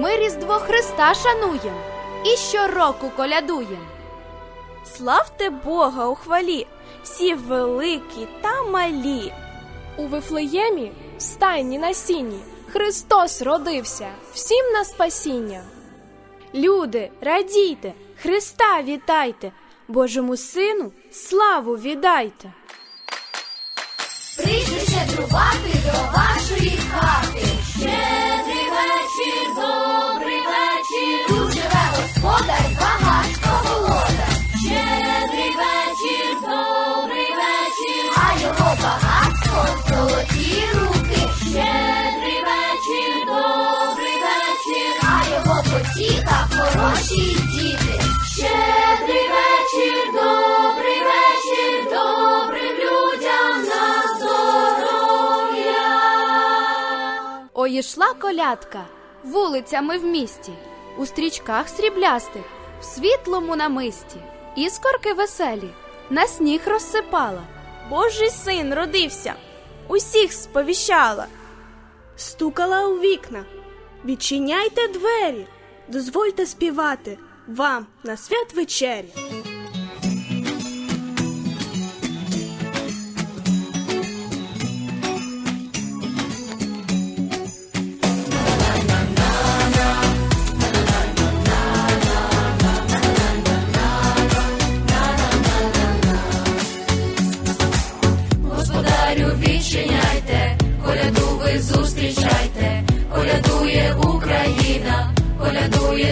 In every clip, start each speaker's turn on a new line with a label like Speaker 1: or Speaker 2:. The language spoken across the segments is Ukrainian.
Speaker 1: Ми Різдво Христа шануєм і щороку колядуєм.
Speaker 2: Славте Бога у хвалі, всі великі та малі.
Speaker 3: У Вифлеємі, в стайні на сіні, Христос родився, всім на спасіння.
Speaker 2: Люди, радійте, Христа вітайте, Божому Сину славу віддайте.
Speaker 4: Прийшли щедрувати до вашої хати. Вечір, добрий вечір. Тут господар, багатство володар. Щедрий вечір, добрий вечір. А його багатство золоті руки. Щедрий вечір, добрий вечір. А його потіха хороші діти. Щедрий вечір, добрий вечір, добрим людям на здоров'я.
Speaker 1: Ой, ішла колядка вулицями в місті, у стрічках сріблястих, в світлому намисті, іскорки веселі, на сніг розсипала.
Speaker 2: Божий син родився, усіх сповіщала. Стукала у вікна. Відчиняйте двері, дозвольте співати вам на свят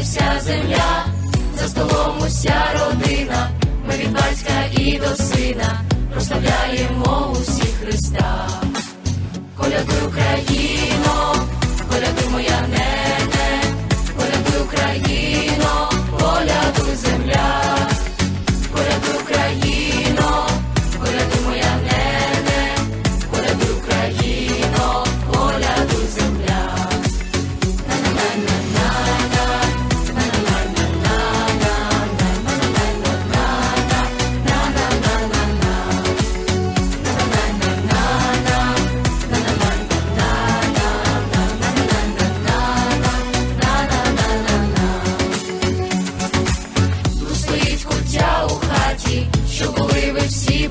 Speaker 4: вся земля, за столом уся родина, ми від батька і до сина прославляємо усі Христа. коляди Україно,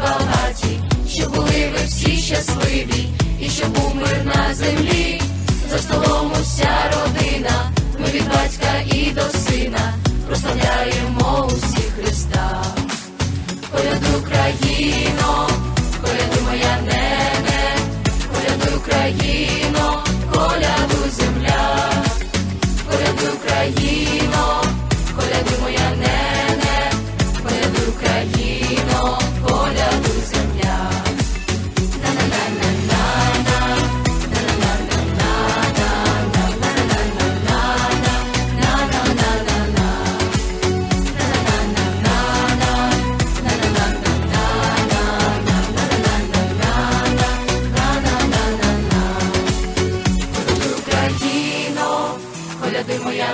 Speaker 4: багаті, що були ви всі щасливі, і щоб був мир на землі, за столом уся родина, ми від батька і до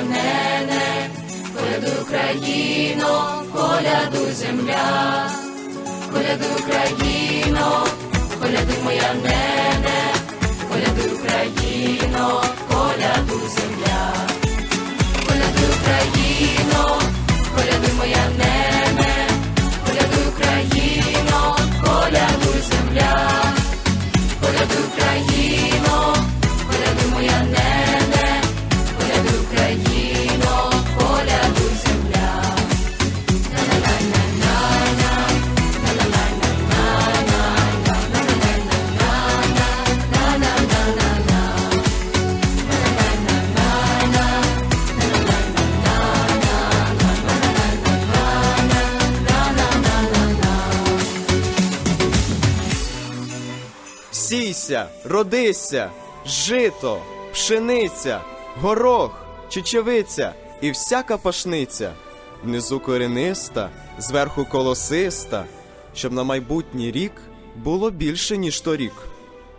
Speaker 4: нене, колядуй Україно, колядуй земля, коляду Україно, коляду моя нене, коляду Україно, коляду земля, коляду Україно, коляду моя нене,
Speaker 5: Сійся, родися, жито, пшениця, горох, чечевиця і всяка пашниця, внизу корениста, зверху колосиста, щоб на майбутній рік було більше, ніж торік.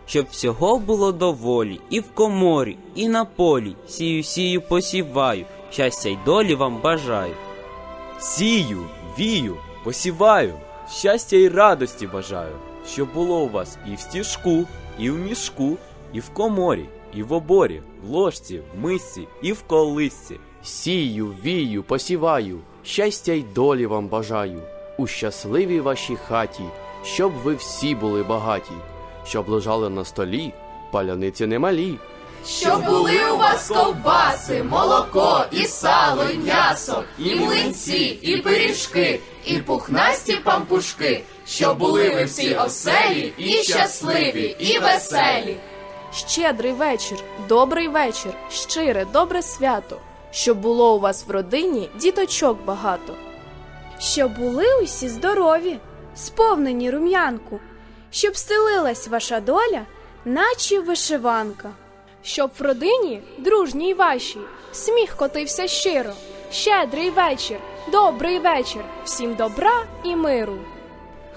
Speaker 6: щоб всього було доволі, і в коморі, і на полі. Сію, сію, посіваю, щастя й долі вам бажаю.
Speaker 7: Сію, вію, посіваю, щастя і радості бажаю, щоб було у вас і в стіжку, і в мішку, і в коморі, і в оборі, в ложці, в мисці і в колисці.
Speaker 8: Сію, вію, посіваю, щастя й долі вам бажаю. У щасливій вашій хаті, щоб ви всі були багаті, щоб лежали на столі паляниці немалі.
Speaker 1: Щоб були у вас ковбаси, молоко, і сало, і м'ясо, і млинці, і пиріжки, і пухнасті пампушки, щоб були ви всі оселі, і щасливі, і веселі.
Speaker 3: Щедрий вечір, добрий вечір, щире, добре свято, щоб було у вас в родині діточок багато.
Speaker 9: Щоб були усі здорові, сповнені рум'янку, щоб стелилась ваша доля, наче вишиванка.
Speaker 3: Щоб в родині, дружній вашій, сміх котився щиро. Щедрий вечір, добрий вечір, всім добра і миру.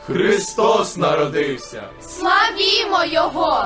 Speaker 10: Христос народився!
Speaker 11: Славімо його!